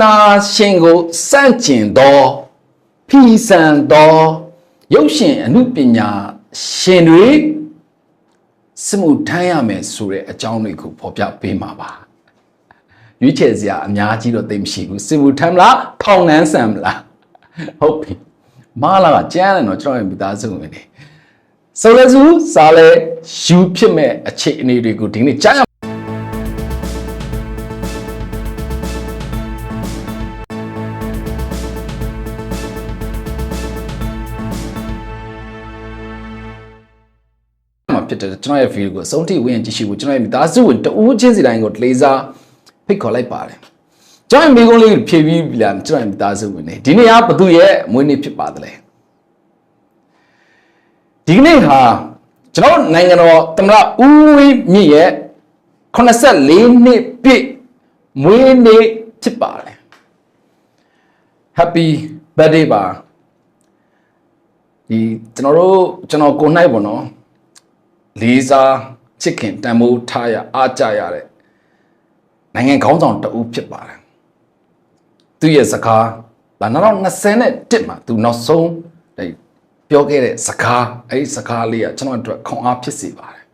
နာရှင်ကိုစန့်ကျင်သောဖီဆန်သောရုပ်ရှင်အမှုပညာရှင်တွေစမှုထမ်းရမယ်ဆိုတဲ့အကြောင်းတွေကိုဖော်ပြပေးမှာပါရွေးချယ်စရာအများကြီးတော့သိမရှိဘူးစမှုထမ်းမလားဖောင်နှန်းဆန်မလားဟုတ်ပြီမာလာကကြမ်းတယ်နော်ကျွန်တော်ရဲ့မိသားစုဝင်နေဆိုလဲစုစားလဲယူဖြစ်မဲ့အခြေအနေတွေကိုဒီနေ့ကြားရ ကျွန်တော်ရဲ့ video ကိုအဆုံးထိဝင်ကြည့်ရှုဖို့ကျွန်တော်ရဲ့မိသားစုဝင်တဦးချင်းစီတိုင်းကိုတလေးစားဖိတ်ခေါ်လိုက်ပါတယ်ကျွန်တော်ရဲ့မိကုန်းလေးဖြည့်ပြီးပြီလားကျွန်တော်ရဲ့မိသားစုဝင်နေဒီနေ့ကဘသူရဲ့မွေးနေ့ဖြစ်ပါသလဲဒီကနေ့ဟာကျွန်တော်နိုင်ငံတော်သမ္မတဦးဝင်းမြင့်ရဲ့84နှစ်ပြည့်မွေးနေ့ဖြစ်ပါတယ် Happy birthday ပါဒီကျွန်တော်တို့ကျွန်တော်ကိုနိုင်ပေါ့နော် လေးစားချစ်ခင်တန်ဖိုးထားရအားကြရတဲ့နိုင်ငံခေါင်းဆောင်တဦးဖြစ်ပါတယ်သူရဲ့စကားဒါ2021မှာသူနောက်ဆုံးတဲ့ပြောခဲ့တဲ့စကားအဲ့ဒီစကားလေးကကျွန်တော်အတွက်ခွန်အားဖြစ်စေပါတယ်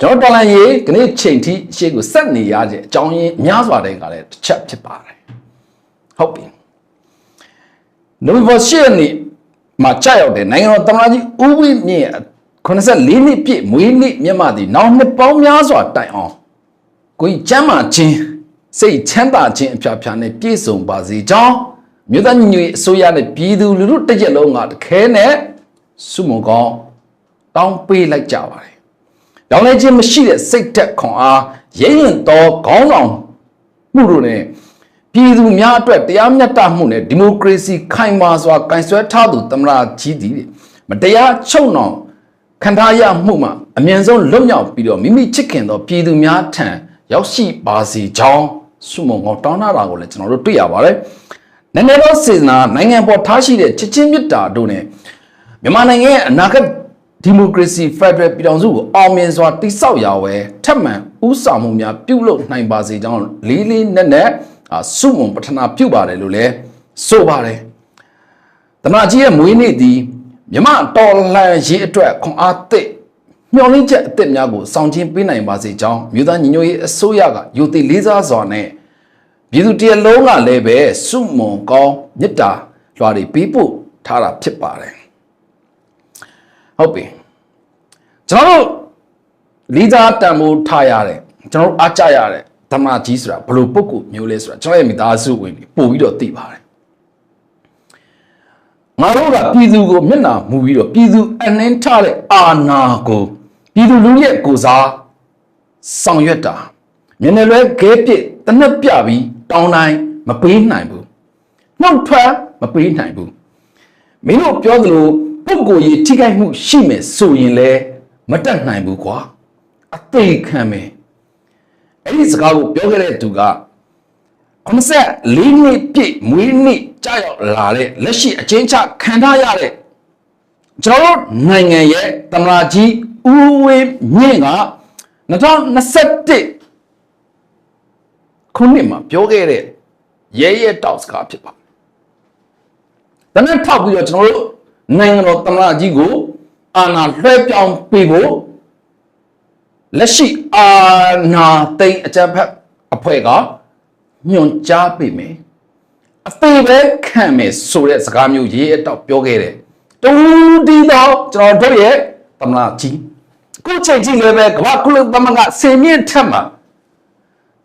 ကျွန်တော်တော်လန်ရေးဒီနေ့ချိန်ထိရှေ့ကိုဆက်နေရတဲ့အကြောင်းရင်းများစွာတဲ့ကလည်းတစ်ချက်ဖြစ်ပါတယ်ဟုတ်ပြီနိုဝင်ဘာ10ရက်နေ့မှာကြာရောက်တဲ့နိုင်ငံတော်သမ္မတကြီးဦးဝင်းမြင့်ရဲ့ 84နှစ်ပြည့်မွေးနေ့မြတ်မသည်နောက်နှစ်ပေါင်းများစွာတိုင်အောင်ကိုကြီးကျမ်းမာခြင်းစိတ်ချမ်းသာခြင်းအဖျားဖျားနဲ့ပြည့်စုံပါစေကြောင်းမြို့သားညီညွတ်ရေးအစိုးရနဲ့ပြည်သူလူထုတစ်ရက်လုံးကတခဲနဲ့စုမုံကောင်းတောင်းပေးလိုက်ကြပါတယ်။တောင်းလဲခြင်းမရှိတဲ့စိတ်သက်ခွန်အားရဲရင်သောခေါင်းဆောင်မှုတို့နဲ့ပြည်သူများအတွက်တရားမျှတမှုနဲ့ဒီမိုကရေစီခိုင်မာစွာကင်ဆွဲထားသူသမ္မတကြီးသည်မတရားချုပ်နှောင် ခံထားရမှုမှာအမြင့်ဆုံးလွတ်မြောက်ပြီးတော့မိမိချစ်ခင်သောပြည်သူများထံရောက်ရှိပါစေကြောင်းဆုမွန်ကောင်းတောင်းတာကိုလည်းကျွန်တော်တို့တွေ့ရပါတယ်။နိုင်ငံတော်စေတနာနိုင်ငံပေါ်ထားရှိတဲ့ချစ်ချင်းမြတ်တာတို့နဲ့မြန်မာနိုင်ငံရဲ့အနာဂတ်ဒီမိုကရေစီဖက်ဒရယ်ပြည်ထောင်စုကိုအောင်မြင်စွာတည်ဆောက်ရာဝဲထပ်မံဥဆောင်မှုများပြုလုပ်နိုင်ပါစေကြောင်းလေးလေးနက်နက်အာဆုမွန်ပထနာပြုပါတယ်လို့လည်းဆိုပါတယ်။တမန်ကြီးရဲ့မွေးနေ့သည် မြမတော်လှန်ရေးအတွက်ခွန်အားသစ်မျှော်လင့်ချက်အသစ်များကိုဆောင်ကျဉ်ပေးနိုင်ပါစေကြောင်းမြို့သားညီညွတ်ရေးအစိုးရကယုံတည်လေးစားစွာနဲ့ပြည်သူတရလုံးကလည်းပဲစုမွန်ကောင်းမေတ္တာလွှာတွေပေးပို့ထားတာဖြစ်ပါတယ်ဟုတ်ပြီကျွန်တော်တို့လေးစားတန်ဖိုးထားရတဲ့ကျွန်တော်တို့အားကြရတဲ့ဓမ္မကြီးဆိုတာဘယ်လိုပုဂ္ဂိုလ်မျိုးလဲဆိုတာကျွန်တော်ရဲ့မိသားစုဝင်တွေပို့ပြီးတော့သိပါတယ် ငါတို့ကပြည်သူကိုမျက်နှာမူပြီးတော့ပြည်သူအနှင်းထားတဲ့အာဏာကိုပြည်သူလူရဲ့ကိုစားဆောင်ရွက်တာမျက်နှာလွဲခဲပစ်တနက်ပြပြီးတောင်းတိုင်းမပေးနိုင်ဘူးနှုတ်ထွက်မပေးနိုင်ဘူးမင်းတို့ပြောသလိုပုဂ္ဂိုလ်ရေးထိခိုက်မှုရှိမယ်ဆိုရင်လည်းမတတ်နိုင်ဘူးကွာအသေးခံမယ်အဲ့ဒီစကားကိုပြောခဲ့တဲ့သူက 84နှစ်ပြည့်မွေးနေ့ကြာရောက်လာတဲ့လက်ရှိအချင်းချခံထားရတဲ့ကျွန်တော်တို့နိုင်ငံရဲ့တမလာကြီးဦးဝင်းမြင့်က2021ခုနှစ်မှာပြောခဲ့တဲ့ရဲရဲတောက်စကားဖြစ်ပါတယ်။ဒါနဲ့ထောက်ပြီးတော့ကျွန်တော်တို့နိုင်ငံတော်တမလာကြီးကိုအာဏာလွှဲပြောင်းပေးဖို့လက်ရှိအာဏာသိမ်းအကြမ်းဖက်အဖွဲ့က ညွန်ကြားပေးမယ်အသေးပဲခံမယ်ဆိုတဲ့စကားမျိုးရေးအတော့ပြောခဲ့တယ်တူတီတော့ကျွန်တော်တို့ရဲ့သမလာကြီးခုချိန်ကြီးလည်းပဲကမ္ဘာကုလသမဂ္ဂစေမြင့်ထက်မှာ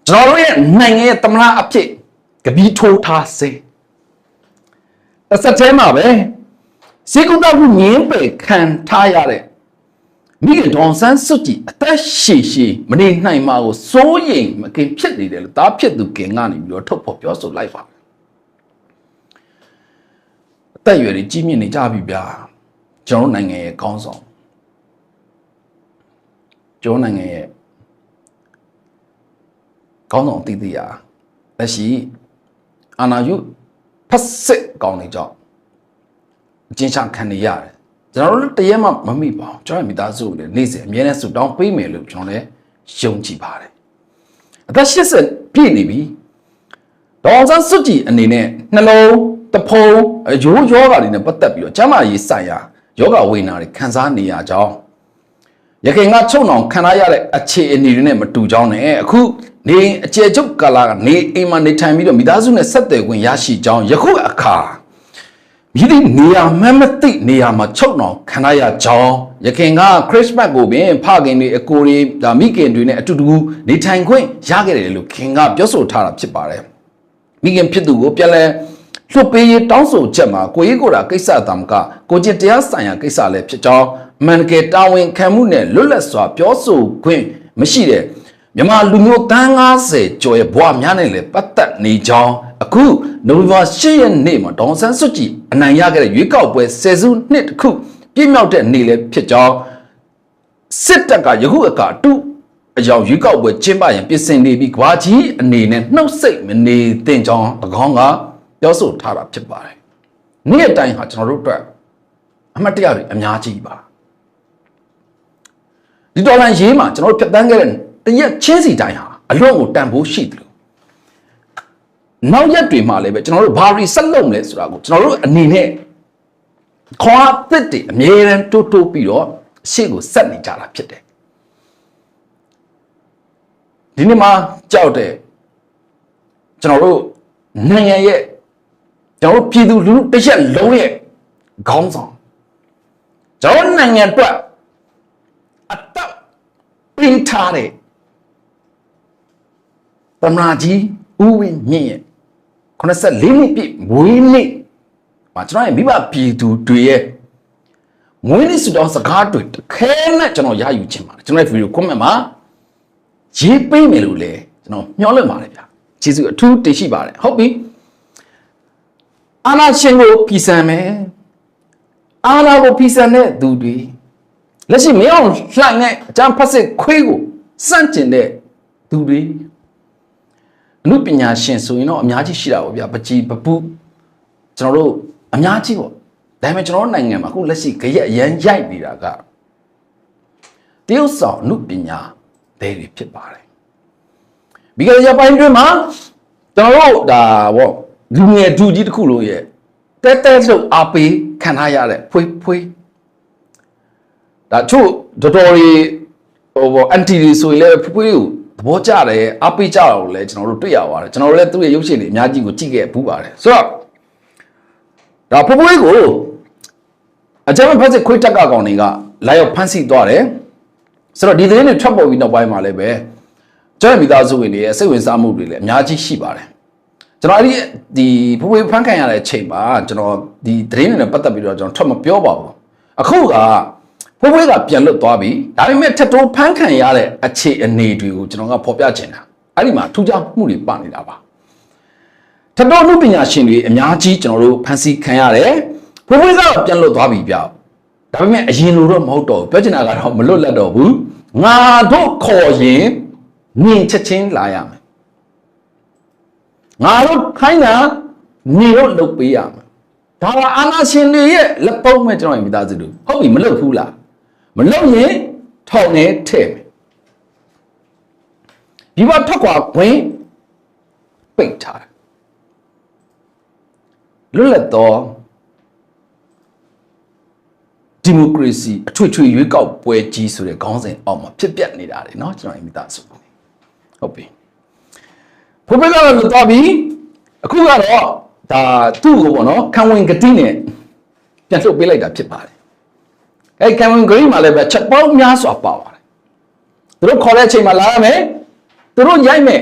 ကျွန်တော်တို့ရဲ့နိုင်ငံရဲ့သမလာအဖြစ်ကပီးထိုးထားစေတစ်ဆက်တည်းမှာပဲစေကုသမှုငင်းပယ်ခံထားရတဲ့ မိခင်ဒေါန်ဆန်းစွတ်ကြီးအသက်ရှည်ရှည်မနေနိုင်မှာကိုစိုးရိမ်မကင်ဖြစ်နေတယ်လို့ဒါဖြစ်သူကင်ကနေပြီးတော့ထုတ်ဖော်ပြောဆိုလိုက်ပါအသက်အရွယ်ကြီးမြင့်နေကြပြီဗျာကျွန်တော်နိုင်ငံရဲ့ကောင်းဆောင်ကျွန်တော်နိုင်ငံရဲ့ကောင်းဆောင်တည်တည်ရာလက်ရှိအာနာယုဖက်စစ်ကောင်းနေကြောင်းအချင်းချခံနေရတယ် ကျွန်တော်တို့တရက်မှမမိပါဘူးကျွန်တော်မိသားစုကိုလည်းနေ့စဉ်အမြဲတမ်းဆူတောင်းပေးမယ်လို့ကျွန်တော်လည်းယုံကြည်ပါတယ်အသက်80ပြည့်နေပြီဒေါအောင်ဆန်းစွတ်ကြည်အနေနဲ့နှလုံးတဖုံရိုးယောဂါတွေနဲ့ပတ်သက်ပြီးတော့ကျမ်းမာရေးဆိုင်ရာယောဂဝိညာဉ်တွေခံစားနေရကြောင်းရခိုင်ကချုံအောင်ခံရရတဲ့အခြေအနေတွေနဲ့မတူကြောင်းနဲ့အခုနေအကျယ်ချုပ်ကာလကနေအိမ်မှာနေထိုင်ပြီးတော့မိသားစုနဲ့ဆက်သွယ်ခွင့်ရရှိကြောင်းယခုအခါ မြည်သည့်နေရာမှမသိနေရာမှာချုပ်အောင်ခံရရကြောင်းရခင်ကခရစ်စမတ်ကိုပင်ဖခင်တွေအကိုတွေဒါမိခင်တွေနဲ့အတူတူနေထိုင်ခွင့်ရခဲ့တယ်လို့ခင်ကပြောဆိုထားတာဖြစ်ပါတယ်မိခင်ဖြစ်သူကိုပြန်လဲလွတ်ပေးရေးတောင်းဆိုချက်မှာကိုကြီးကိုယ်တာကိစ္စတမ်ကကိုကျင့်တရားဆိုင်ရာကိစ္စလည်းဖြစ်ကြောင်းအမှန်တကယ်တာဝန်ခံမှုနဲ့လွတ်လပ်စွာပြောဆိုခွင့်မရှိတဲ့ မြန်မာလူမျိုးတန်း90ကျော်ရဲ့ဘဝများနဲ့လည်းပတ်သက်နေကြောင်းအခုနိုဝင်ဘာ10ရက်နေ့မှာဒေါန်ဆန်းစွတ်ကြည်အနိုင်ရခဲ့တဲ့ရွေးကောက်ပွဲဆယ်စုနှစ်တစ်ခုပြည့်မြောက်တဲ့နေ့လည်းဖြစ်ကြောင်းစစ်တပ်ကယခုအခါအတူအကြောင်းရွေးကောက်ပွဲကျင်းပရင်ပြင်ဆင်နေပြီးကွာကြီးအနေနဲ့နှုတ်ဆက်မနေသင့်ကြောင်း၎င်းကပြောဆိုထားတာဖြစ်ပါတယ်။နေ့တိုင်းဟာကျွန်တော်တို့အတွက်အမှတ်တရတွေအများကြီးပါ။ဒီတော်လန်ရေးမှာကျွန်တော်တို့ဖြတ်တန်းခဲ့တဲ့ တရက်ချင်းစီတိုင်းဟာအလွန်ကိုတန်ဖိုးရှိတယ်လို့နောက်ရက်တွေမှာလည်းပဲကျွန်တော်တို့ဘာရီဆက်လုပ်မလဲဆိုတာကိုကျွန်တော်တို့အနေနဲ့ခွာသစ်တွေအမြဲတမ်းတိုးတိုးပြီးတော့ရှေ့ကိုဆက်နေကြတာဖြစ်တယ်ဒီနေ့မှာကြောက်တဲ့ကျွန်တော်တို့နိုင်ငံရဲ့ကျွန်တော်တို့ပြည်သူလူထုတစ်ရက်လုံးရဲ့ခေါင်းဆောင်ကျွန်တော်နိုင်ငံအတွက်အတော့ပင်ထားတဲ့ သမနာကြီးဦးဝင်းမြင့်ရဲ့84နှစ်ပြည့်မွေးနေ့မှာကျွန်တော်ရဲ့မိဘပြည်သူတွေရဲ့မွေးနေ့စုတောင်းစကားတွေတစ်ခဲနဲ့ကျွန်တော်ရယူခြင်းပါတယ်ကျွန်တော်ရဲ့ဗီဒီယို comment မှာရေးပေးမယ်လို့လည်းကျွန်တော်မျှော်လင့်ပါတယ်ဗျာကျေးဇူးအထူးတင်ရှိပါတယ်ဟုတ်ပြီအာနာရှင်ကိုပြည်စံမယ်အာနာကိုပြည်စံတဲ့သူတွေလက်ရှိမင်းအောင်လှိုင်နဲ့အကျန်းဖတ်စစ်ခွေးကိုစန့်ကျင်တဲ့သူတွေ အမှုပညာရှင်ဆိုရင်တော့အများကြီးရှိတာပေါ့ဗျာပကြီးပပုကျွန်တော်တို့အများကြီးပေါ့ဒါပေမဲ့ကျွန်တော်တို့နိုင်ငံမှာအခုလက်ရှိကြရက်အရန်ရိုက်နေတာကတရုတ်ဆောင်အမှုပညာတွေဖြစ်ပါတယ်ပြီးကြရပိုင်းတွင်မှာကျွန်တော်တို့ဒါပေါ့လူငယ်ဒူကြီးတစ်ခုလို့ရဲ့တဲတဲလို့အားပေးခံထားရတဲ့ဖွေးဖွေးဒါချို့တော်တော်ကြီးဟိုပေါ့အန်တီတွေဆိုရင်လည်းဖွေးဖွေးကို သဘောကျတယ်အားပေးကြတော့လည်းကျွန်တော်တို့တွေ့ရပါတယ်ကျွန်တော်တို့လည်းသူ့ရဲ့ရုပ်ရှင်တွေအများကြီးကိုကြည့်ခဲ့ဘူးပါတယ်ဆိုတော့ဒါဖွေးဖွေးကိုအကြမ်းဖက်စစ်ခွေးတက်ကကောင်တွေကလာရောက်ဖမ်းဆီးသွားတယ်ဆိုတော့ဒီသတင်းတွေထွက်ပေါ်ပြီးနောက်ပိုင်းမှာလည်းပဲကျွန်တော်မိသားစုဝင်တွေရဲ့စိတ်ဝင်စားမှုတွေလည်းအများကြီးရှိပါတယ်ကျွန်တော်အဲ့ဒီဒီဖွေးဖွေးဖမ်းခံရတဲ့အချိန်မှာကျွန်တော်ဒီသတင်းတွေနဲ့ပတ်သက်ပြီးတော့ကျွန်တော်ထွက်မပြောပါဘူးအခုက ဖွေးဖွေးကပြန်လွတ်သွားပြီဒါပေမဲ့ထက်တိုးဖမ်းခံရတဲ့အခြေအနေတွေကိုကျွန်တော်ကဖော်ပြချင်တာအဲ့ဒီမှာထူးခြားမှုတွေပါနေတာပါထက်တိုးမှုပညာရှင်တွေအများကြီးကျွန်တော်တို့ဖန်ဆီးခံရတယ်ဖွေးဖွေးကတော့ပြန်လွတ်သွားပြီဗျဒါပေမဲ့အရင်လိုတော့မဟုတ်တော့ဘူးပြောချင်တာကတော့မလွတ်လပ်တော့ဘူးငါတို့ခေါ်ရင်မြင်ချက်ချင်းလာရမယ်ငါတို့ခိုင်းတာညီတို့လုပ်ပေးရမယ်ဒါကအာနာရှင်တွေရဲ့လက်ပုံးမဲ့ကျွန်တော်ရဲ့မိသားစုတို့ဟုတ်ပြီမလုပ်ဘူးလား မလုပ်ရင်ထောင်နေထဲ့မယ်ဒီဘထွက်ခွာဝင်ပိတ်ထားတယ်လွတ်လပ်သောဒီမိုကရေစီအထွေထွေရွေးကောက်ပွဲကြီးဆိုတဲ့ခေါင်းစဉ်အောက်မှာဖြစ်ပျက်နေတာလေเนาะကျွန်တော်ရဲ့မိသားစုဟုတ်ပြီဖိုးဘက်ကတော့လွတ်သွားပြီအခုကတော့ဒါသူ့ကိုပေါ့နော်ခံဝင်ကတိနဲ့ပြန်ထုတ်ပေးလိုက်တာဖြစ်ပါတယ် အဲခံဝင်ဂရိမှာလည်းပဲချက်ပေါင်းများစွာပါပါတယ်သူတို့ခေါ်တဲ့အချိန်မှာလာရမယ်သူတို့ရိုက်မယ်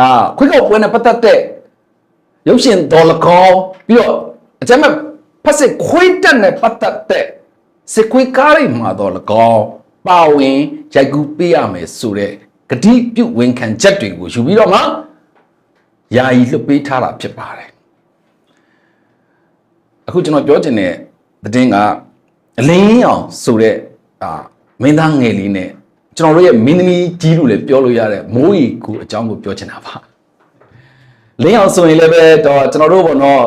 အာခွေးကောက်ပွဲနဲ့ပတ်သက်တဲ့ရုပ်ရှင်ဒေါ်လကောပြီးတော့အကြမ်းမဲ့ဖက်စစ်ခွေးတက်နဲ့ပတ်သက်တဲ့စစ်ခွေးကားတွေမှာတော့လကောပါဝင်ရိုက်ကူးပေးရမယ်ဆိုတဲ့ဂတိပြုဝန်ခံချက်တွေကိုယူပြီးတော့မှယာယီလွတ်ပေးထားတာဖြစ်ပါတယ်အခုကျွန်တော်ပြောချင်တဲ့သတင်းက အလင်းအောင်ဆိုတဲ့အာမင်းသားငယ်လေးနဲ့ကျွန်တော်တို့ရဲ့မင်းသမီးကြီးလို့လည်းပြောလို့ရတဲ့မိုးရီကူအကြောင်းကိုပြောချင်တာပါလင်းအောင်ဆိုရင်လည်းပဲတော့ကျွန်တော်တို့ပေါ့နော်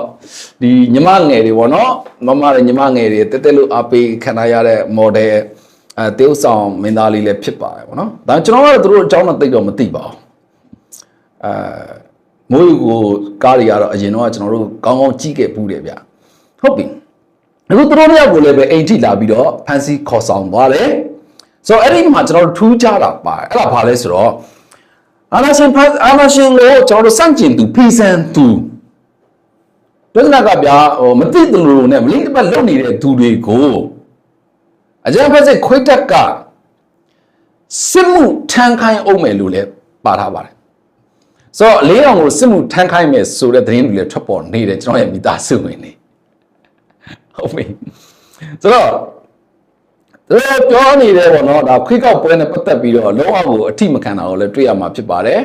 ဒီညီမငယ်တွေပေါ့နော်မမရဲ့ညီမငယ်တွေတက်တက်လို့အားပေးခံထားရတဲ့ model အဲတေးဥဆောင်မင်းသားလေးလည်းဖြစ်ပါတယ်ပေါ့နော်ဒါကျွန်တော်ကတော့သူတို့အကြောင်းတော့သိတော့မသိပါဘူးအဲမိုးယူကိုကားတွေကတော့အရင်တော့ကျွန်တော်တို့ကောင်းကောင်းကြည့်ခဲ့ပူးတယ်ဗျဟုတ်ပြီ အခုသူတို့တယောက်ကိုလည်းပဲအိမ်ထိလာပြီးတော့ဖန်စီခေါ်ဆောင်သွားတယ်ဆိုတော့အဲ့ဒီမှာကျွန်တော်တို့ထူးခြားတာပါအဲ့ဒါဘာလဲဆိုတော့အာနာရှင်ဖန်အာနာရှင်ကိုကျွန်တော်တို့စန့်ကျင်သူဖီဆန်သူပြဿနာကဗျာဟိုမသိသူလိုနဲ့မလင်းတစ်ပတ်လုံနေတဲ့သူတွေကိုအကြံဖက်စစ်ခွေးတက်ကစစ်မှုထမ်းခိုင်းအောင်မယ်လို့လည်းပါထားပါတယ်ဆိုတော့အလေးအောင်ကိုစစ်မှုထမ်းခိုင်းမယ်ဆိုတဲ့သတင်းတွေလည်းထွက်ပေါ်နေတယ်ကျွန်တော်ရဲ့မိသားစုဝင်နေ ဟုတ်ပြီဆိုတော့သူတို့ပြောနေတယ်ပေါ့နော်ဒါခွေးကောက်ပွဲနဲ့ပတ်သက်ပြီးတော့လုံးဝကိုအထိမခံတာကိုလည်းတွေ့ရမှာဖြစ်ပါတယ်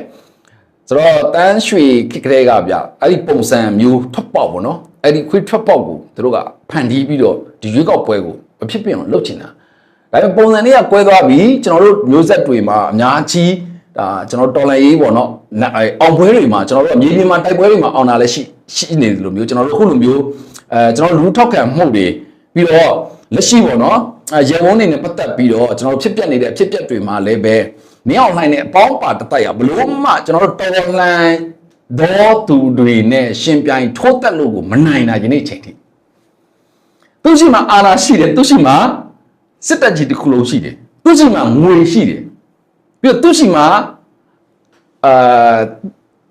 ဆိုတော့တန်းရွှေခိကလေးကဗျအဲ့ဒီပုံစံမျိုးထွက်ပေါက်ပေါ့နော်အဲ့ဒီခွေးထွက်ပေါက်ကိုသူတို့ကဖန်တီးပြီးတော့ဒီရွေးကောက်ပွဲကိုမဖြစ်ပြအောင်လုပ်ချင်တာဒါပေမဲ့ပုံစံလေးကကွဲသွားပြီကျွန်တော်တို့မျိုးဆက်တွေမှာအများကြီး ဒါကျွန်တော်တော်လန်ရေးပေါ့နော်အောင်ပွဲတွေမှာကျွန်တော်တို့အမြင်မြင်မှာတိုက်ပွဲတွေမှာအောင်တာလည်းရှိရှိနေတယ်လို့မျိုးကျွန်တော်တို့အခုလိုမျိုးအဲကျွန်တော်လူထောက်ခံမှုတွေပြီးတော့လက်ရှိပေါ့နော်ရေဝုန်းနေနဲ့ပတ်သက်ပြီးတော့ကျွန်တော်ဖြစ်ပျက်နေတဲ့အဖြစ်ပျက်တွေမှာလည်းပဲမင်းအောင်လှိုင်းနဲ့အပေါင်းပါတတိုက်ရဘလို့မှကျွန်တော်တို့တော်လှန်သောသူတွေနဲ့ရှင်ပြိုင်ထိုးတက်လို့ကိုမနိုင်တာယနေ့ချိန်ထိသူရှိမှအာဏာရှိတယ်သူရှိမှစစ်တပ်ကြီးတစ်ခုလုံးရှိတယ်သူရှိမှငွေရှိတယ် ပြီးတော့သူရှိမှအာ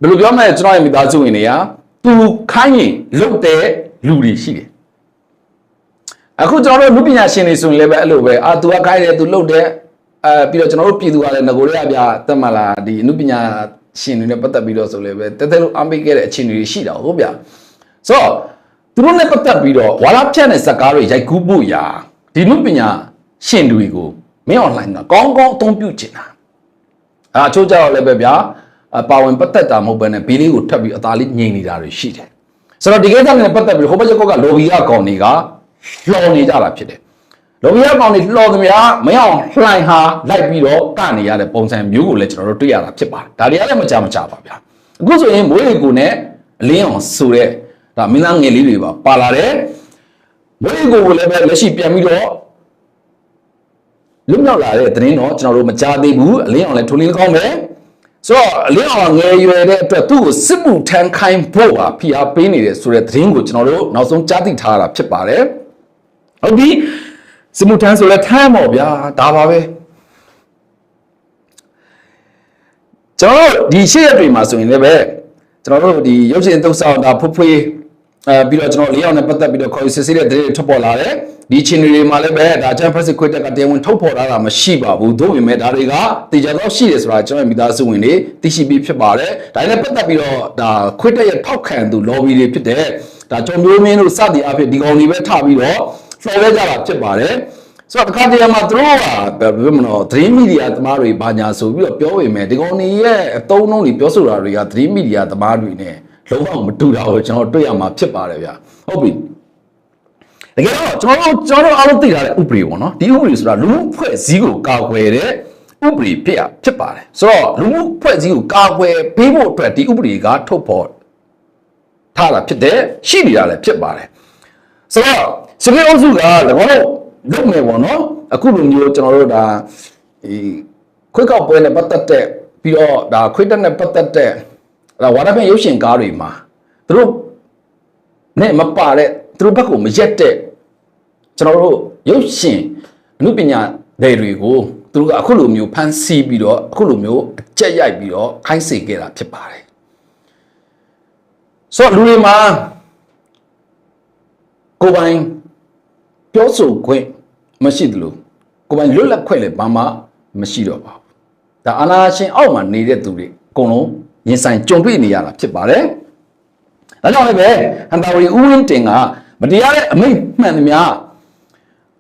ဘယ်လိုပြောမလဲကျွန်တော်ရဲ့မိသားစုဝင်တွေကသူခိုင်းရင်လုတ်တဲ့လူတွေရှိတယ်အခုကျွန်တော်တို့လူပညာရှင်တွေဆိုရင်လည်းပဲအဲ့လိုပဲအာသူကခိုင်းတယ်သူလုတ်တယ်အဲပြီးတော့ကျွန်တော်တို့ပြည်သူကလည်းငကိုရရပြတက်မလာဒီအမှုပညာရှင်တွေနဲ့ပတ်သက်ပြီးတော့ဆိုလည်းပဲတဲတဲလို့အားပေးခဲ့တဲ့အခြေအနေတွေရှိတာဟုတ်ဗျဆိုတော့သူတို့နဲ့ပတ်သက်ပြီးတော့ဝါလာဖြန့်တဲ့ဇက်ကားတွေရိုက်ကူးဖို့ရာဒီနုပညာရှင်တွေကိုမင်းအွန်လိုင်းကကောင်းကောင်းအသုံးပြုချင်တာ အာအချို့ကြတော့လည်းပဲဗျာပါဝင်ပတ်သက်တာမဟုတ်ဘဲနဲ့ဘေးလေးကိုထပ်ပြီးအသာလေးငြိမ်နေတာတွေရှိတယ်ဆိုတော့ဒီကိစ္စနဲ့ပတ်သက်ပြီးဟိုဘက်ချက်ကောက်ကလိုဘီယာကောင်တွေကလှော်နေကြတာဖြစ်တယ်လိုဘီယာကောင်တွေလှော်သမျှမင်းအောင်လှိုင်ဟာလိုက်ပြီးတော့ကနေရတဲ့ပုံစံမျိုးကိုလည်းကျွန်တော်တို့တွေ့ရတာဖြစ်ပါတယ်ဒါတွေကလည်းမကြမကြပါဗျာအခုဆိုရင်မိုးရီကိုနဲ့အလင်းအောင်ဆိုတဲ့ဒါမင်းသားငယ်လေးတွေပါပါလာတယ်မိုးရီကိုကိုလည်းပဲလက်ရှိပြန်ပြီးတော့ လွတ်မြောက်လာတဲ့သတင်းတော့ကျွန်တော်တို့မကြားသေးဘူးအလင်းအောင်လည်းထိုးလင်းကောင်းပဲဆိုတော့အလင်းအောင်ငယ်ရွယ်တဲ့အတွက်သူ့ကိုစစ်မှုထမ်းခိုင်းဖို့ဟာဖိအားပေးနေတယ်ဆိုတဲ့သတင်းကိုကျွန်တော်တို့နောက်ဆုံးကြားသိထားတာဖြစ်ပါတယ်ဟုတ်ပြီစစ်မှုထမ်းဆိုလဲထမ်းပေါ့ဗျာဒါပါပဲကျွန်တော်တို့ဒီရှေ့ရက်တွေမှာဆိုရင်လည်းပဲကျွန်တော်တို့ဒီရုပ်ရှင်သုတ်ဆောင်ဒါဖွဖွေး အဲပြီးတော့ကျွန်တော်လေးအောင်နဲ့ပတ်သက်ပြီးတော့ခေါ်ယူစစ်ဆေးတဲ့သတင်းတွေထွက်ပေါ်လာတယ်ဒီချင်းတွေမှာလည်းပဲဒါချမ်ဖက်စစ်ခွေတက်ကတရားဝင်ထုတ်ဖော်လာတာမရှိပါဘူးသို့ပေမဲ့ဒါတွေကတေချာတော့ရှိတယ်ဆိုတာကျွန်တော်မိသားစုဝင်တွေသိရှိပြီးဖြစ်ပါတယ်ဒါနဲ့ပတ်သက်ပြီးတော့ဒါခွေတက်ရဲ့ထောက်ခံသူ lobby တွေဖြစ်တဲ့ဒါကျွန်တော်မျိုးမင်းတို့စသည်အဖြစ်ဒီကောင်တွေပဲထပြီးတော့ဖော်လဲကြတာဖြစ်ပါတယ်ဆိုတော့တခါတည်းမှာသူတို့ကဘယ်မလို့သတင်းမီဒီယာသမားတွေဘာညာဆိုပြီးတော့ပြောပေမဲ့ဒီကောင်တွေရဲ့အသုံးအနှုန်းတွေပြောဆိုတာတွေကသတင်းမီဒီယာသမားတွေနဲ့ လုံးဝမတူတာကိုကျွန်တော်တွေ့ရမှာဖြစ်ပါတယ်ဗျဟုတ်ပြီတကယ်တော့ကျွန်တော်တို့ကျွန်တော်တို့အားလုံးသိထားတဲ့ဥပဒေပေါ့နော်ဒီဥပဒေဆိုတာလူမှုဖွဲ့စည်းကိုကာကွယ်တဲ့ဥပဒေဖြစ်ရဖြစ်ပါတယ်ဆိုတော့လူမှုဖွဲ့စည်းကိုကာကွယ်ပေးဖို့အတွက်ဒီဥပဒေကထုတ်ဖော်ထားတာဖြစ်တယ်ရှိနေတာလည်းဖြစ်ပါတယ်ဆိုတော့စပင်းအုပ်စုက၎င်းလုပ်မယ်ပေါ့နော်အခုလိုမျိုးကျွန်တော်တို့ဒါဒီခွေးကောက်ပွဲနဲ့ပတ်သက်တဲ့ပြီးတော့ဒါခွေးတက်နဲ့ပတ်သက်တဲ့ ဒါဝါဒပင်ရုပ်ရှင်ကားတွေမှာသူတို့နဲ့မပါတဲ့သူတို့ဘက်ကမရက်တဲ့ကျွန်တော်တို့ရုပ်ရှင်အမှုပညာတွေကိုသူတို့ကအခုလိုမျိုးဖန်ဆီးပြီးတော့အခုလိုမျိုးအကြက်ရိုက်ပြီးတော့ခိုင်းစေခဲ့တာဖြစ်ပါတယ်ဆိုတော့လူတွေမှာကိုယ်ပိုင်ပြောဆိုခွင့်မရှိသလိုကိုယ်ပိုင်လွတ်လပ်ခွင့်လည်းဘာမှမရှိတော့ပါဘူးဒါအာနာရှင်အောက်မှာနေတဲ့သူတွေအကုန်လုံး ရင်ဆိုင်ကြုံတွေ့နေရတာဖြစ်ပါတယ်ဒါကြောင့်လည်းပဲဟန်တာဝီဦးဝင်းတင်ကမတရားတဲ့အမိန့်မှန်သမျှ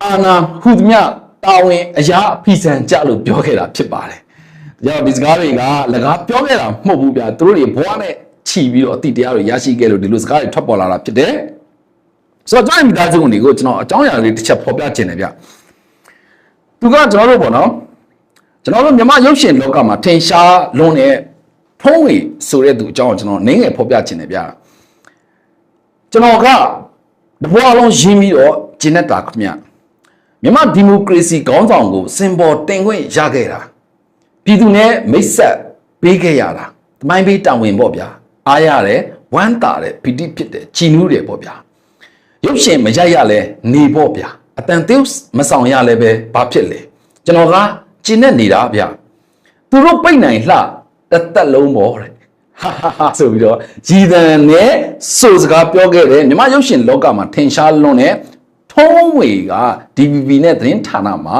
အာနာဟုသမျှတာဝန်အရာအဖိစံကြလို့ပြောခဲ့တာဖြစ်ပါတယ်။ဒါကြောင့်ဒီစကားတွေကလကားပြောခဲ့တာမဟုတ်ဘူးဗျာ။သူတို့တွေဘွားနဲ့ခြီးပြီးတော့အတိတရားတွေရရှိခဲ့လို့ဒီလိုစကားတွေထွက်ပေါ်လာတာဖြစ်တယ်။ဆိုတော့ကျွန်တော်မိသားစုဝင်တွေကိုကျွန်တော်အကြောင်းအရာလေးတစ်ချက်ဖော်ပြခြင်းတယ်ဗျ။သူကကျွန်တော်တို့ပေါ့နော်။ကျွန်တော်တို့မြန်မာရုပ်ရှင်လောကမှာထင်ရှားလွန်းတဲ့ ဖုံးဝေဆိုတဲ့သူအကြောင်းကိုကျွန်တော်နင်းငယ်ဖော်ပြခြင်းတယ်ဗျာ။ကျွန်တော်ကတဘွားလုံးရင်းပြီးတော့ဂျင်းနဲ့တာခင်ဗျမြန်မာဒီမိုကရေစီခေါင်းဆောင်ကိုစင်ပေါ်တင်ခွင့်ရခဲ့တာပြည်သူနဲ့မိတ်ဆက်ပေးခဲ့ရတာတမိုင်းပေးတာဝန်ပေါ့ဗျာအားရတယ်ဝမ်းသာတယ်ပီတိဖြစ်တယ်ကြည်နူးတယ်ပေါ့ဗျာရုပ်ရှင်မရိုက်ရလဲနေပေါ့ဗျာအတန်သေးမဆောင်ရလဲပဲဘာဖြစ်လဲကျွန်တော်ကကျင်နဲ့နေတာဗျာသူတို့ပိတ်နိုင်လှ တစ်သက်လုံးပေါ့တဲ့ဟာဟာဟာဆိုပြီးတော့ရည်တန်နဲ့စိုးစကားပြောခဲ့တယ်မြမရုပ်ရှင်လောကမှာထင်ရှားလွန်းတဲ့ထုံးဝေက DVB နဲ့သတင်းဌာနမှာ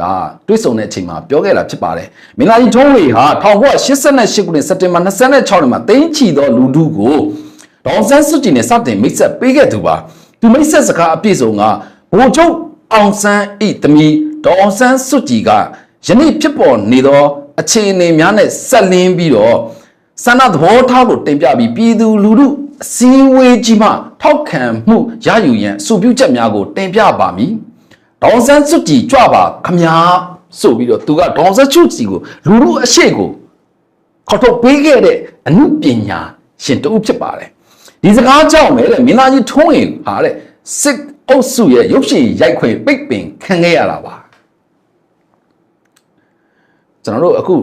ဒါတွေ့ဆုံတဲ့အချိန်မှာပြောခဲ့တာဖြစ်ပါတယ်မင်းသားကြီးထုံးဝေဟာ1988ခုနှစ်စက်တင်ဘာ26ရက်မှာတင်းချီသောလူထုကိုဒေါန်ဆန်းစုကြည်နဲ့စတင်မိတ်ဆက်ပေးခဲ့သူပါသူမိတ်ဆက်စကားအပြည့်စုံကဘိုလ်ချုပ်အောင်ဆန်းဤသမီးဒေါန်ဆန်းစုကြည်ကယနေ့ဖြစ်ပေါ်နေသော အခြေအနေများနဲ့ဆက်လင်းပြီးတော့ဆန္ဒသဘောထားကိုတင်ပြပြီးပြည်သူလူထုအစည်းအဝေးကြီးမှထောက်ခံမှုရယူရန်အဆိုပြုချက်များကိုတင်ပြပါမည်ဒေါန်ဆန်းစုကြည်ကြွပါခမားဆိုပြီးတော့သူကဒေါန်ဆန်းစုကြည်ကိုလူထုအရှိကိုခေါ်ထုတ်ပေးခဲ့တဲ့အမှုပညာရှင်တူဖြစ်ပါတယ်ဒီစကားကြောင့်ပဲတဲ့မင်းသားကြီးထုံးရင်ဟာတဲ့စစ်အုပ်စုရဲ့ရုပ်ရှင်ရိုက်ခွင်ပိတ်ပင်ခံခဲ့ရတာပါ ကျွန်တော်တို့အခု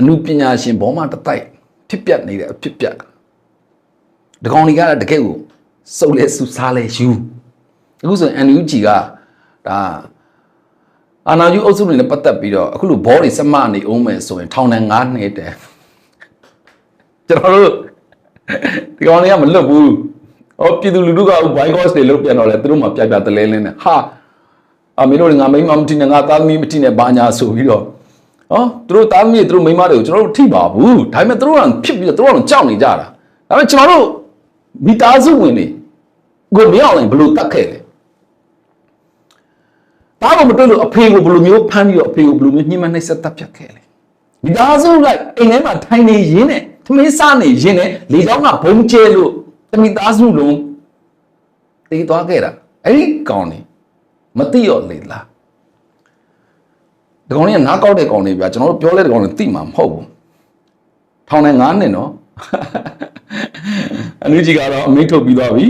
အမှုပညာရှင်ဘောမတတိုက်ဖြစ်ပြနေတဲ့အဖြစ်ပြဒကောင်တွေကတကယ့်ကိုစုပ်လဲစူစားလဲယူအခုဆိုရင် NUG ကဒါအာနာယူအုပ်စုတွေနဲ့ပတ်သက်ပြီးတော့အခုလိုဘောတွေစမနေအောင်မယ်ဆိုရင်ထောင်နဲ့9နှစ်တည်းကျွန်တော်တို့ဒီကောင်တွေကမလွတ်ဘူးဟောပြည်သူလူထုကဘိုင်ကော့စ်တွေလုတ်ပြန်တော့လဲသူတို့မှပြပြတလဲလင်းနေဟာအမင်းတို့ငါမိမမတိနဲ့ငါသားသမီးမတိနဲ့ဘာညာဆိုပြီးတော့ ဟောသူတို့သားသမီးသူတို့မိမတွေကိုကျွန်တော်တို့ထိပါဘူးဒါပေမဲ့သူတို့ကဖြစ်ပြီးတော့သူတို့ကကြောက်နေကြတာဒါပေမဲ့ကျွန်တော်တို့မိသားစုဝင်တွေကိုမင်းအောင်လည်းဘယ်လိုတတ်ခဲ့လဲဒါမှမတွေ့လို့အဖေကိုဘယ်လိုမျိုးဖမ်းပြီးတော့အဖေကိုဘယ်လိုမျိုးညှိမနှိပ်ဆက်တပ်ဖြတ်ခဲ့လဲမိသားစုလိုက်အိမ်ထဲမှာထိုင်နေရင်းနဲ့သမင်းစားနေရင်းနဲ့လေကြောင်းကဘုံကျဲလို့တမိသားစုလုံးတေးသွားခဲ့တာအဲ့ဒီကောင်နေမသိရောလေလား ဒီကောင်လေးကနားကောက်တဲ့ကောင်လေးဗျာကျွန်တော်တို့ပြောလဲတဲ့ကောင်လေးသိမှာမဟုတ်ဘူးထောင်နဲ့9နှစ်နော်အနုကြီးကတော့အမိန့်ထုတ်ပြီးသွားပြီ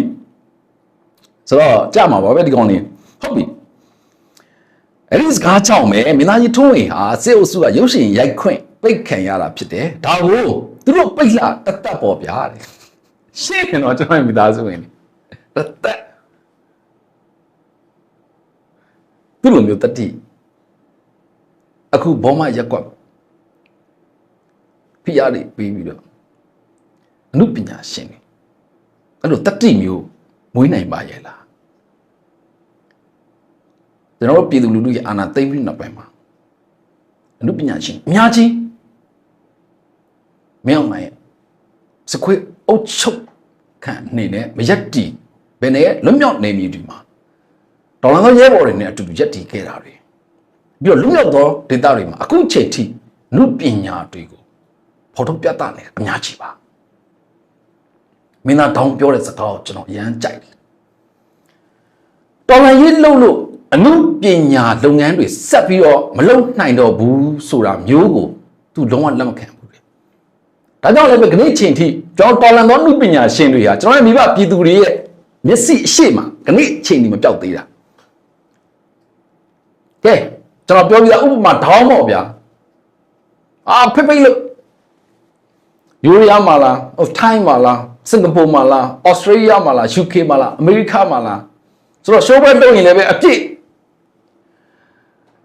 ဆိုတော့ကြမှာပါပဲဒီကောင်လေးဟုတ်ပြီအဲ့ဒီစကားကြောင့်ပဲမင်းသားကြီးထုံးဝေဟာစစ်အုပ်စုကရုပ်ရှင်ရိုက်ခွင့်ပိတ်ခံရတာဖြစ်တယ်ဒါကိုသူတို့ပိတ်လာတတ်တတ်ပေါ်ဗျာတဲ့ရှင်းရင်တော့ကျွန်တော်မိသားစုဝင်တတ်တတ်သူလိုမျိုးတတိ အခုဘောမရက်ကွက်ဖိအားတွေပြီးပြီးတော့အမှုပညာရှင်တွေအဲ့လိုတတိမျိုးမွေးနိုင်ပါရဲ့လားကျွန်တော်တို့ပြည်သူလူထုရဲ့အာဏာသိမ်းပြီးနောက်ပိုင်းမှာအမှုပညာရှင်အများကြီးမင်းအောင်နိုင်စခွေအုတ်ချုပ်ခံနေနဲ့မရက်တီဘယ်နဲ့လွတ်မြောက်နေမည်ဒီမှာဒေါ်လာသောရဲဘော်တွေနဲ့အတူတူရက်တီခဲ့တာတွေ ပြီးတော့လွတ်မြောက်သောဒေသတွေမှာအခုချိန်ထိလူပညာတွေကိုဖော်ထုတ်ပြသနေအများကြီးပါမင်းသားတောင်းပြောတဲ့စကားကိုကျွန်တော်အရန်ကြိုက်တယ်တော်လန်ရေးလှုပ်လို့အမှုပညာလုပ်ငန်းတွေဆက်ပြီးတော့မလုပ်နိုင်တော့ဘူးဆိုတာမျိုးကိုသူလုံးဝလက်မခံဘူးလေဒါကြောင့်လည်းပဲခဏချိန်ထိကျွန်တော်တော်လန်သောအမှုပညာရှင်တွေဟာကျွန်တော်ရဲ့မိဘပြည်သူတွေရဲ့မျက်စိအရှိမခဏချိန်ဒီမပြောက်သေးတာကဲ ကျွန်တော်ပြောပြတာဥပမာဒေါင်းပေါ့ဗျာအာဖိဖိလို့ယူရီးယားမှာလား of time မှာလားစင်ကာပူမှာလားဩစတြေးလျမှာလား UK မှာလားအမေရိကမှာလားဆိုတော့ show ဘက်လုပ်ရင်လည်းပဲအပြည့်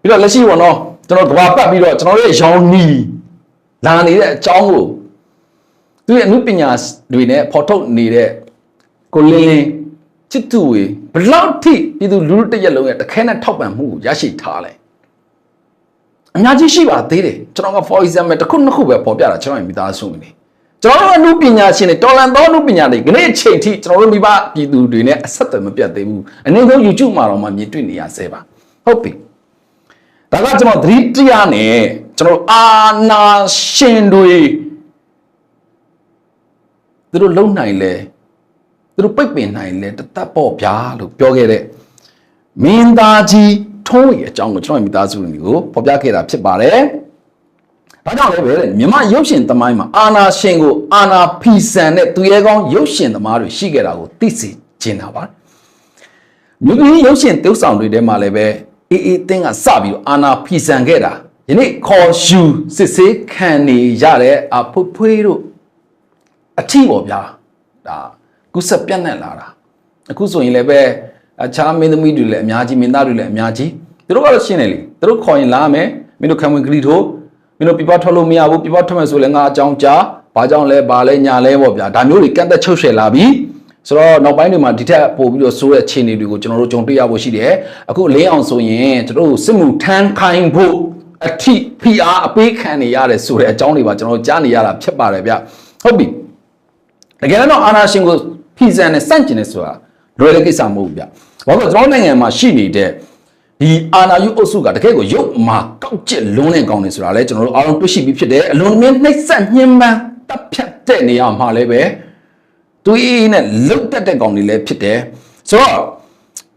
ပြီးတော့လက်ရှိပေါ့နော်ကျွန်တော်ကဘာပတ်ပြီးတော့ကျွန်တော်ရဲ့ရောင်နီလာနေတဲ့အကြောင်းကိုသူရဲ့အမှုပညာတွေနဲ့ဖော်ထုတ်နေတဲ့ကိုလင်းလင်းချစ်သူဝေဘလောက်ထိပြည်သူလူထုတစ်ရက်လုံးရဲ့တခဲနဲ့ထောက်ပံ့မှုကိုရရှိထားလဲ အများကြီးရှိပါသေးတယ်ကျွန်တော်က for example တစ်ခုနှစ်ခုပဲပေါ်ပြတာကျွန်တော်ရဲ့မိသားစုဝင်နေကျွန်တော်တို့အမှုပညာရှင်တွေတော်လန်သောအမှုပညာတွေခနေ့အချိန်ထိကျွန်တော်တို့မိဘပြည်သူတွေနဲ့အဆက်အသွယ်မပြတ်သေးဘူးအနေဆုံး YouTube မှာတော့မှမြင်တွေ့နေရဆဲပါဟုတ်ပြီဒါကကျွန်တော်သတိတရားနဲ့ကျွန်တော်အာနာရှင်တွေသူတို့လုံနိုင်လဲသူတို့ပိတ်ပင်နိုင်လဲတသက်ပေါ့ဗျာလို့ပြောခဲ့တဲ့မင်းသားကြီး ထုံးရဲ့အကြောင်းကိုကျွန်တော်မိသားစုတွေကိုဖော်ပြခဲ့တာဖြစ်ပါတယ်။ဒါကြောင့်လည်းပဲမြမရုပ်ရှင်သမိုင်းမှာအာနာရှင်ကိုအာနာဖီဆန်တဲ့သူရဲကောင်းရုပ်ရှင်သမားတွေရှိခဲ့တာကိုသိစေချင်တာပါ။မြို့ကြီးရုပ်ရှင်တုပ်ဆောင်တွေထဲမှာလည်းပဲအေးအေးတင်းကစပြီးတော့အာနာဖီဆန်ခဲ့တာယနေ့ခေါ်ယူစစ်ဆေးခံနေရတဲ့အဖွဖွေးတို့အထီးပေါ့ဗျာဒါကုဆက်ပြတ်နဲ့လာတာအခုဆိုရင်လည်းပဲအခြားမင်းသမီးတွေလည်းအများကြီးမင်းသားတွေလည်းအများကြီးသူ တို့ကတော့ရှင်းတယ်လေသူတို့ခေါ်ရင်လာမယ်မင်းတို့ခံဝင်ကလေးထိုးမင်းတို့ပြပထွက်လို့မရဘူးပြပထွက်မယ်ဆိုလည်းငါအကြောင်းကြားဘာကြောင့်လဲဘာလဲညာလဲပေါ့ဗျာဒါမျိုးတွေကန့်သက်ချုပ်ရှယ်လာပြီဆိုတော့နောက်ပိုင်းတွေမှာဒီထက်ပို့ပြီးတော့ဆိုးတဲ့အခြေအနေတွေကိုကျွန်တော်တို့ကြုံတွေ့ရဖို့ရှိတယ်အခုလင်းအောင်ဆိုရင်ကျွန်တော်တို့စစ်မှုထမ်းခိုင်းဖို့အထိဖိအားအပေးခံနေရတယ်ဆိုတဲ့အကြောင်းတွေပါကျွန်တော်တို့ကြားနေရတာဖြစ်ပါတယ်ဗျဟုတ်ပြီတကယ်တော့အာနာရှင်ကိုဖီဇန်နဲ့စန့်ကျင်နေဆိုတာလွယ်တဲ့ကိစ္စမဟုတ်ဘူးဗျ။ဘာလို့လဲကျွန်တော်နိုင်ငံမှာရှိနေတဲ့ ဒီအာနာယုအုပ်စုကတကယ်ကိုရုပ်မာကောက်ကျစ်လွန်းနေကောင်းနေဆိုတာလဲကျွန်တော်တို့အားလုံးတွေ့ရှိပြီးဖြစ်တယ်အလွန်အမင်းနှိမ့်ဆက်ညှဉ်းပန်းတပ်ဖြတ်တဲ့နေရာမှာလည်းပဲသူအေးနဲ့လုတ်တက်တဲ့ကောင်တွေလည်းဖြစ်တယ်ဆိုတော့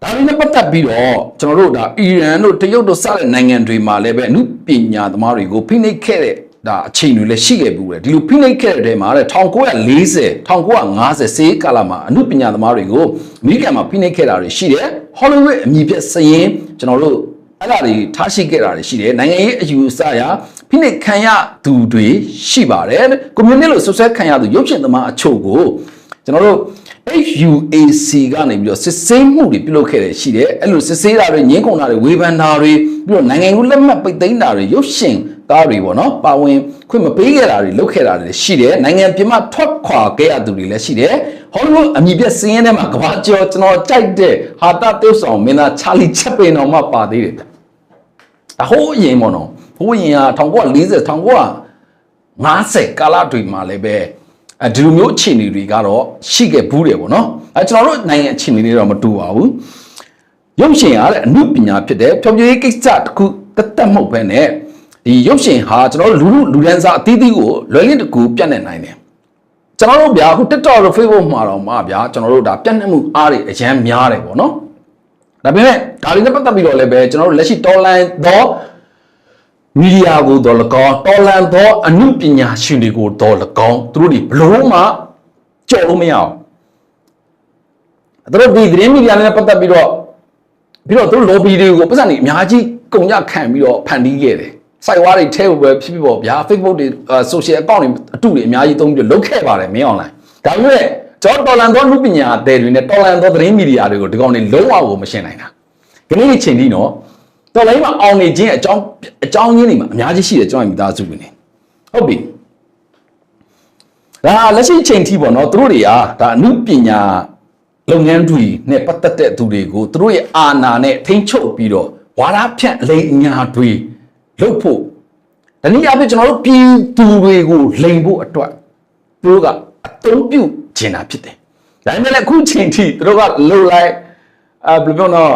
ဒါတွေနဲ့ပတ်သက်ပြီးတော့ကျွန်တော်တို့ဒါအီရန်တို့တရုတ်တို့စတဲ့နိုင်ငံတွေမှာလည်းပဲအမှုပညာသမားတွေကိုဖိနှိပ်ခဲ့တဲ့ဒါအချိန်တွေလည်းရှိခဲ့ဘူးလေဒီလိုဖိနှိပ်ခဲ့တဲ့တဲမှာတဲ့1940 1950စေးကာလမှာအမှုပညာသမားတွေကိုအမေရိကန်မှာဖိနှိပ်ခဲ့တာတွေရှိတယ်ဟောလိဝုဒ်အမည်ပြစရင် ကျွန်တော်တို့အဲ့ဒါတွေထားရှိခဲ့တာတွေရှိတယ်နိုင်ငံရေးအယူအဆအရဖိနှိပ်ခံရသူတွေရှိပါတယ်ကွန်မြူနစ်လို့ဆွဆွဲခံရသူရုပ်ရှင်သမားအချို့ကိုကျွန်တော်တို့ HUAC ကနေပြီးတော့စစ်ဆေးမှုတွေပြုလုပ်ခဲ့တယ်ရှိတယ်အဲ့လိုစစ်ဆေးတာတွေငင်းကုန်တာတွေဝေဖန်တာတွေပြီးတော့နိုင်ငံကူလက်မှတ်ပိတ်သိမ်းတာတွေရုပ်ရှင်ကားတွေပေါ့နော်ပါဝင်ခွင့်မပေးခဲ့တာတွေလုပ်ခဲ့တာတွေရှိတယ်နိုင်ငံပြင်မှထွက်ခွာခဲ့ရသူတွေလည်းရှိတယ် ဟောလိဝုဒ်အမည်ပြစင်းရဲထဲမှာကဘာကျော်ကျွန်တော်ကြိုက်တဲ့ဟာတာတုတ်ဆောင်မင်းသားချာလီချက်ပင်တော်မှပါသေးတယ်ဗျအဟိုးအရင်ပေါ့နော်ဟိုးအရင်က1940 1950ကာလတွေမှာလည်းပဲအဲဒီလိုမျိုးအခြေအနေတွေကတော့ရှိခဲ့ဘူးတယ်ပေါ့နော်အဲကျွန်တော်တို့နိုင်ငံအခြေအနေတွေတော့မတူပါဘူးရုပ်ရှင်ရတဲ့အမှုပညာဖြစ်တဲ့ဖြောပြရေးကိစ္စတစ်ခုတက်တက်မဟုတ်ပဲနဲ့ဒီရုပ်ရှင်ဟာကျွန်တော်တို့လူလူလူဒန်းစားအသီးသီးကိုလွယ်လင့်တကူပြတ်နေနိုင်တယ် ကျွန်တော်တို့ဗျာအခု TikTok တို့ Facebook မှာတော့မှာဗျာကျွန်တော်တို့ဒါပြတ်နှက်မှုအားတွေအရန်များတယ်ပေါ့နော်ဒါပေမဲ့ဒါတွေနဲ့ပတ်သက်ပြီးတော့လည်းပဲကျွန်တော်တို့လက်ရှိတော်လန်သောမီဒီယာကိုတော့၎င်းတော်လန်သောအမှုပညာရှင်တွေကိုတော့၎င်းသူတို့တွေဘလို့မှကြော်လို့မရအောင်သူတို့ဒီသတင်းမီဒီယာနဲ့ပတ်သက်ပြီးတော့ပြီးတော့သူတို့ lobby တွေကိုပတ်စံနေအများကြီးကုန်ကြခံပြီးတော့ဖန်တီးခဲ့တယ် စိုက်ဝါးတွေထဲကိုပဲဖြစ်ဖြစ်ပေါ့ဗျာ Facebook တွေ social account တွေအတူတွေအများကြီးသုံးပြီးတော့လုပ်ခဲ့ပါတယ်မင်း online ဒါပေမဲ့ကျွန်တော်တော်လန်သောလူပညာတဲ့တွေနဲ့တော်လန်သောသတင်းမီဒီယာတွေကိုဒီကောင်တွေလုံးဝကိုမရှင်းနိုင်တာဒီနေ့အချိန်ကြီးနော်တော်လိုင်းမှာအောင်နေခြင်းအကြောင်းအကြောင်းရင်းတွေမှာအများကြီးရှိတယ်ကျွန်တော်မိသားစုတွေနေဟုတ်ပြီဒါလက်ရှိချိန်ထိပေါ့နော်သူတို့တွေကဒါအမှုပညာလုပ်ငန်းတွေနဲ့ပတ်သက်တဲ့သူတွေကိုသူတို့ရဲ့အာဏာနဲ့ထိန်းချုပ်ပြီးတော့ဝါဒဖြန့်အလိမ်အညာတွေ လုပ်ဖို့ဒါနည်းအားဖြင့်ကျွန်တော်တို့ပြည်သူတွေကိုလိန်ဖို့အတွက်သူတို့ကအသုံးပြုကျင်တာဖြစ်တယ်ဒါပေမဲ့လည်းအခုချိန်ထိသူတို့ကလှုပ်လိုက်အာဘယ်လိုပြောတော့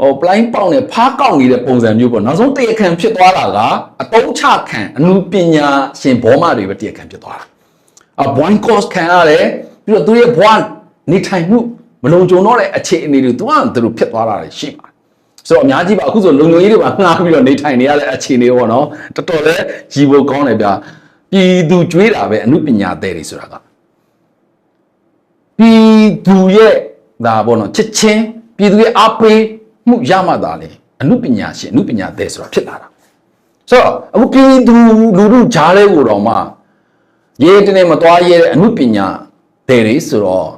ဟိုပလိုင်းပေါက်နဲ့ဖားကောက်နေတဲ့ပုံစံမျိုးပေါ့နောက်ဆုံးတရားခံဖြစ်သွားတာကအတုံးချခံအမှုပညာရှင်ဘောမတွေပဲတရားခံဖြစ်သွားတာအဘွိုင်းကော့စ်ခံရတယ်ပြီးတော့သူရဲ့ဘွားနေထိုင်မှုမလုံခြုံတော့တဲ့အခြေအနေတွေသူကသူတို့ဖြစ်သွားတာရှိပါတယ် ဆိုတော့အများကြီးပါအခုဆိုလုံခြုံရေးတွေပါငှားပြီးတော့နေထိုင်နေရတဲ့အခြေအနေပေါ့နော်တော်တော်လေးကြီးဖို့ကောင်းတယ်ဗျာပြည်သူကြွေးတာပဲအမှုပညာတဲ့တွေဆိုတာကပြည်သူရဲ့ဒါပေါ့နော်ချစ်ချင်းပြည်သူရဲ့အားပေးမှုရမှသာလေအမှုပညာရှင်အမှုပညာတဲ့ဆိုတာဖြစ်လာတာဆိုတော့အခုပြည်သူလူထုကြားလဲကိုတော့မှရေးတနေ့မသွားရဲတဲ့အမှုပညာတဲ့တွေဆိုတော့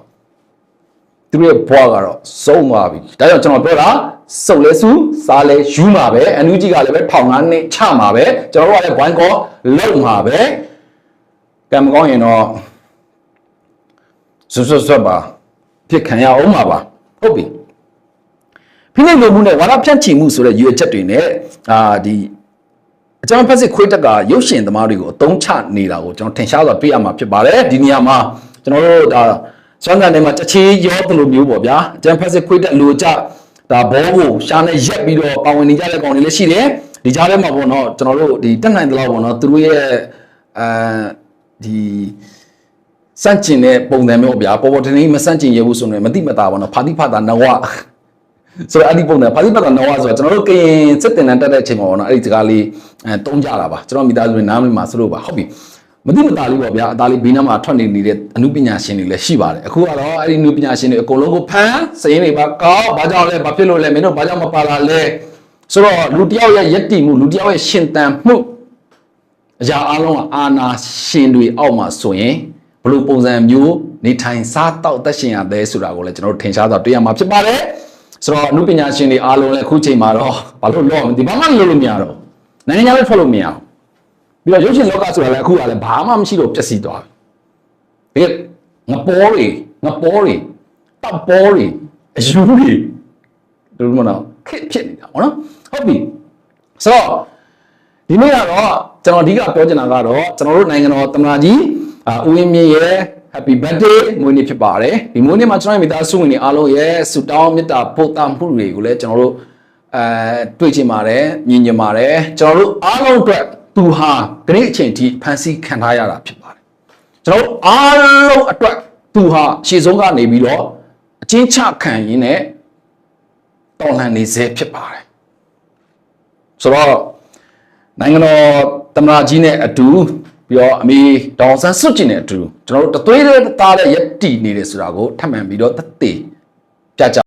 သူတို့ရဲ့ဘွားကတော့စုံသွားပြီဒါကြောင့်ကျွန်တော်ပြောတာ စုံလဲစုစားလဲယူမှာပဲအန်ယူဂျီကလည်းပဲထောင်ငါးနှစ်ချမှာပဲကျွန်တော်တို့ကလည်းဘိုင်းကောလုံမှာပဲကံမကောင်းရင်တော့ဆွဆွဆွပါဖြစ်ခံရအောင်ပါပါဟုတ်ပြီဖိနှိပ်လိုမှုနဲ့ဝါဒဖြန့်ချီမှုဆိုတဲ့ရွေချက်တွေနဲ့အာဒီအကျွန်တော်ဖက်စစ်ခွေးတက်ကရုပ်ရှင်သမားတွေကိုအတုံးချနေတာကိုကျွန်တော်ထင်ရှားစွာတွေ့ရမှာဖြစ်ပါတယ်ဒီနေရာမှာကျွန်တော်တို့ဒါစွမ်းကန်ထဲမှာတချေးရောသလိုမျိုးပေါ့ဗျာအကျွန်တော်ဖက်စစ်ခွေးတက်လိုကြ ဒါဘောကိုရှားနဲ့ရက်ပြီးတော့ပါဝင်နေကြတဲ့ကောင်တွေလည်းရှိတယ်ဒီကြားထဲမှာပေါ့နော်ကျွန်တော်တို့ဒီတက်နိုင်တဲ့လောက်ပေါ့နော်သူတို့ရဲ့အဲဒီစန့်ကျင်တဲ့ပုံစံမျိုးဗျာပေါ်ပေါ်တင်နေမစန့်ကျင်ရဘူးဆိုရင်မတိမတာပေါ့နော်ဖာတိဖတာနဝဆိုတော့အဲ့ဒီပုံစံဖာတိဖတာနဝဆိုတော့ကျွန်တော်တို့ကရင်စစ်တင်တန်းတက်တဲ့အချိန်မှာပေါ့နော်အဲ့ဒီစကားလေးအဲတုံးကြတာပါကျွန်တော်မိသားစုတွေနားမလည်မှာဆိုလို့ပါဟုတ်ပြီ မတိမတာလေးပေါ့ဗျာအသားလေးဘေးနားမှာထွက်နေနေတဲ့အမှုပညာရှင်တွေလည်းရှိပါတယ်အခုကတော့အဲ့ဒီအမှုပညာရှင်တွေအကုန်လုံးကိုဖမ်းစရင်တွေပါကောက်ဘာကြောင့်လဲဘာဖြစ်လို့လဲမင်းတို့ဘာကြောင့်မပါလာလဲဆိုတော့လူတယောက်ရဲ့ယက်တီမှုလူတယောက်ရဲ့ရှင်တန်မှုအရာအလုံးကအာနာရှင်တွေအောက်မှာဆိုရင်ဘလို့ပုံစံမျိုးနေထိုင်စားတောက်သက်ရှင်ရတဲ့ဆိုတာကိုလည်းကျွန်တော်တို့ထင်ရှားစွာတွေ့ရမှာဖြစ်ပါတယ်ဆိုတော့အမှုပညာရှင်တွေအားလုံးလည်းအခုချိန်မှာတော့ဘာလို့လောမသိဘာမှလုပ်လို့မရတော့နိုင်ငံခြားလည်းထွက်လို့မရအောင် ပြီးတော့ရုပ်ရှင်လောကဆိုတာလည်းအခုကလည်းဘာမှမရှိတော့ပျက်စီးသွားပြီဒီငပေါ်တွေငပေါ်တွေတပ်ပေါ်တွေအယူတွေတို့မနော်ခက်ဖြစ်နေတာပေါ့နော်ဟုတ်ပြီဆိုတော့ဒီနေ့ကတော့ကျွန်တော်အဓိကပြောချင်တာကတော့ကျွန်တော်တို့နိုင်ငံတော်သမ္မတကြီးအာဦးဝင်းမြင့်ရဲ့ Happy Birthday မွေးနေ့ဖြစ်ပါတယ်ဒီမွေးနေ့မှာကျွန်တော်ရဲ့မိသားစုဝင်တွေအားလုံးရဲ့ဆုတောင်းမေတ္တာပို့သမှုတွေကိုလည်းကျွန်တော်တို့အဲတွေ့ချင်ပါတယ်မြင်ချင်ပါတယ်ကျွန်တော်တို့အားလုံးအတွက် သူဟာဒီနေ့အချိန်ထိဖန်ဆီးခံထားရတာဖြစ်ပါတယ်ကျွန်တော်တို့အားလုံးအတွက်သူဟာရှေ့ဆုံးကနေပြီးတော့အချင်းချခံရင်းနဲ့တော်လှန်နေစေဖြစ်ပါတယ်ဆိုတော့နိုင်ငံတော်သမ္မတကြီးနဲ့အတူပြီးတော့အမေဒေါအောင်ဆန်းစွတ်ကျင်နဲ့အတူကျွန်တော်တို့တသွေးတဲ့သားတဲ့ရက်တီနေတယ်ဆိုတာကိုထပ်မံပြီးတော့သက်သေပြကြ